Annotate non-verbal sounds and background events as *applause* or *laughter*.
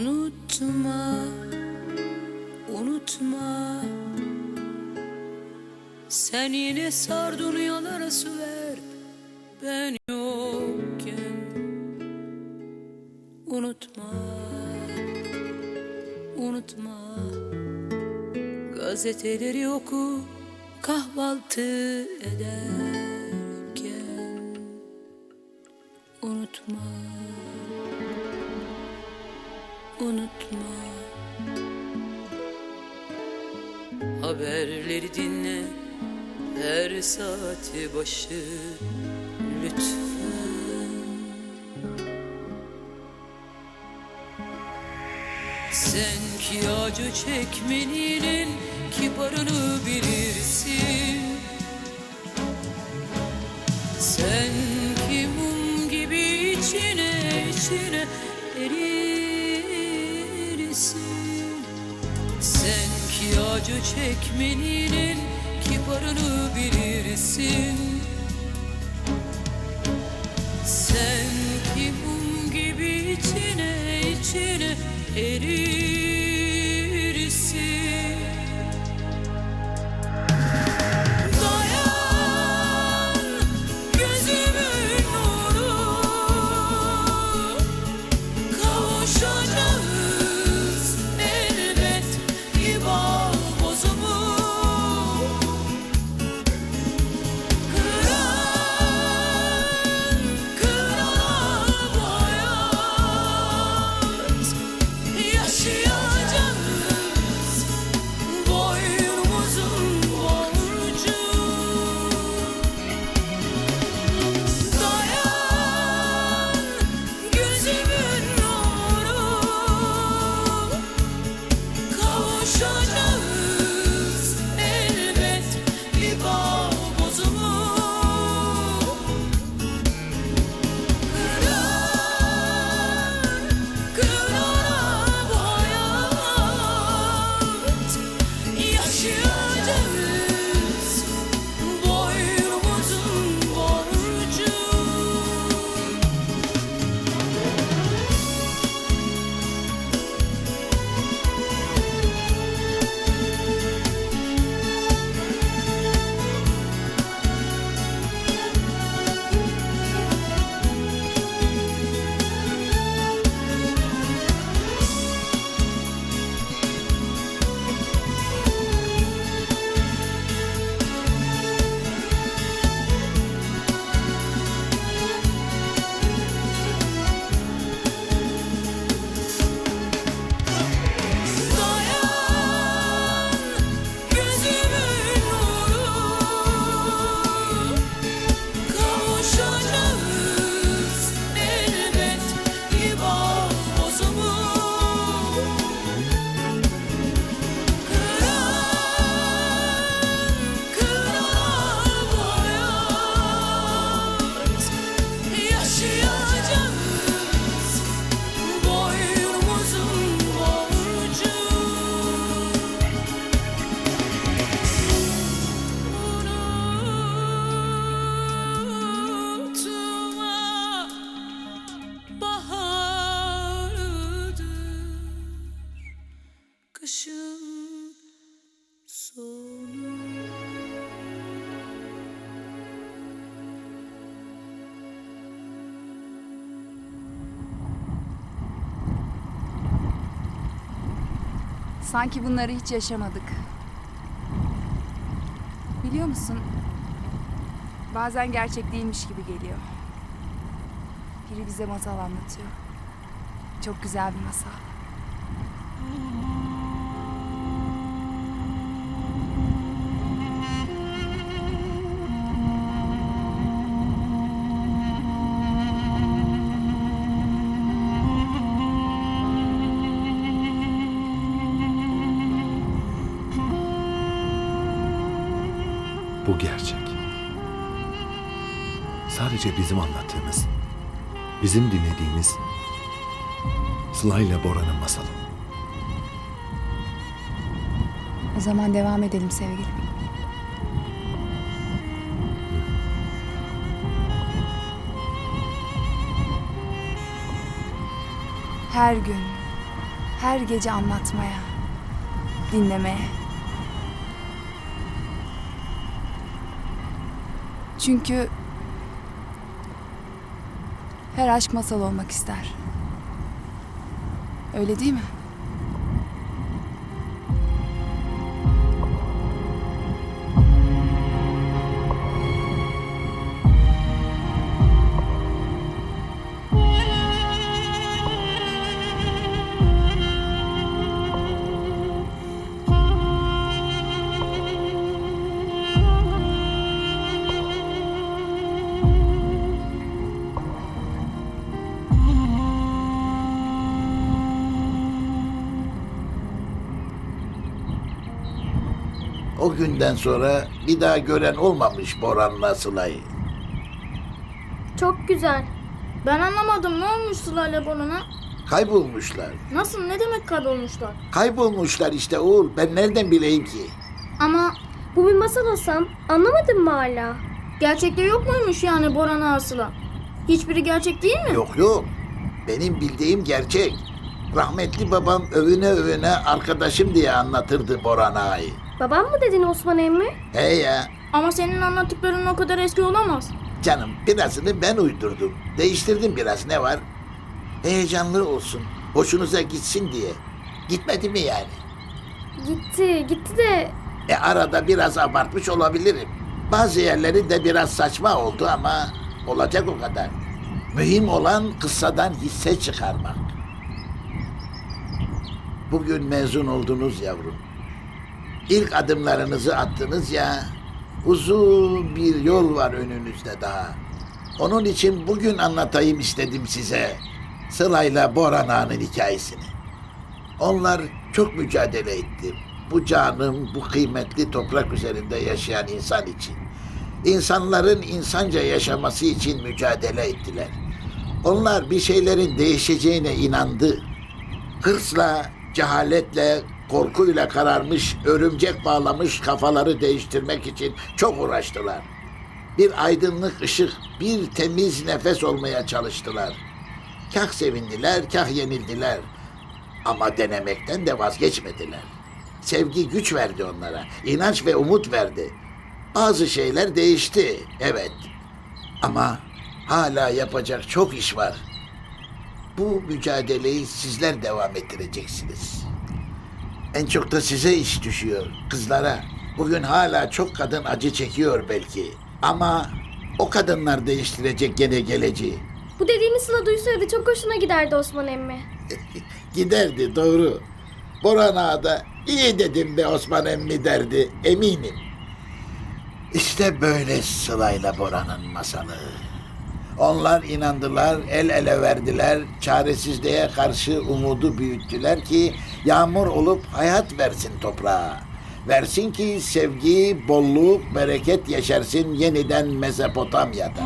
Unutma, unutma. Sen yine sar dünyalara su ver. Ben yokken Unutma, unutma. Gazeteleri oku kahvaltı ederken Dinle her saati başı lütfen. Sen ki acı çekmenin kibarını bilirsin. Sen ki mum gibi içine içine erirsin. Sen ki acı çekmenin kibarını bilirsin. Sen ki mum gibi içine içine erirsin Sanki bunları hiç yaşamadık. Biliyor musun? Bazen gerçek değilmiş gibi geliyor. Biri bize masal anlatıyor. Çok güzel bir masal. Bu gerçek. Sadece bizim anlattığımız, bizim dinlediğimiz Sıla ile Bora'nın masalı. O zaman devam edelim sevgilim. Her gün, Her gece anlatmaya, dinlemeye. Çünkü her aşk masal olmak ister. Öyle değil mi? O günden sonra bir daha gören olmamış Boran'la Sıla'yı. Çok güzel. Ben anlamadım ne olmuş Sıla'yla Boran'a? Kaybolmuşlar. Nasıl ne demek kaybolmuşlar? Kaybolmuşlar işte oğul. Ben nereden bileyim ki? Ama Bu bir masal Hasan. Anlamadın mı hala? gerçekte yok muymuş yani Boran'a Sıla? Hiçbiri gerçek değil mi? Yok yok. Benim bildiğim gerçek. Rahmetli babam övüne övüne arkadaşım diye anlatırdı Boran ağayı. Babam mı dedin Osman emmi? He ya. Ama senin anlattıkların o kadar eski olamaz. Canım birazını ben uydurdum. Değiştirdim biraz ne var? Heyecanlı olsun. Hoşunuza gitsin diye. Gitmedi mi yani? Gitti, gitti de E arada biraz abartmış olabilirim. Bazı yerleri de biraz saçma oldu ama olacak o kadar. Mühim olan kıssadan hisse çıkarmak. Bugün mezun oldunuz yavrum. İlk adımlarınızı attınız ya, uzun bir yol var önünüzde daha. Onun için bugün anlatayım istedim size. Sıla'yla Boran Ağa'nın hikayesini. Onlar çok mücadele etti. Bu canım, bu kıymetli toprak üzerinde yaşayan insan için. İnsanların insanca yaşaması için mücadele ettiler. Onlar bir şeylerin değişeceğine inandı. Hırsla, cehaletle, korkuyla kararmış, örümcek bağlamış kafaları değiştirmek için çok uğraştılar. Bir aydınlık ışık, bir temiz nefes olmaya çalıştılar. Kah sevindiler, kah yenildiler. Ama denemekten de vazgeçmediler. Sevgi güç verdi onlara, inanç ve umut verdi. Bazı şeyler değişti, evet. Ama hala yapacak çok iş var. Bu mücadeleyi sizler devam ettireceksiniz. En çok da size iş düşüyor, kızlara. Bugün hala çok kadın acı çekiyor belki. Ama o kadınlar değiştirecek gene geleceği. bu dediğini Sıla duysaydı çok hoşuna giderdi Osman emmi. *laughs* Giderdi doğru. Boran Ağa da iyi dedim be Osman emmi derdi eminim. İşte böyle Sıla'yla Boran'ın masalı. Onlar inandılar, el ele verdiler, çaresizliğe karşı umudu büyüttüler ki yağmur olup hayat versin toprağa. Versin ki sevgi, bolluk, bereket yeşersin yeniden Mezopotamya'da.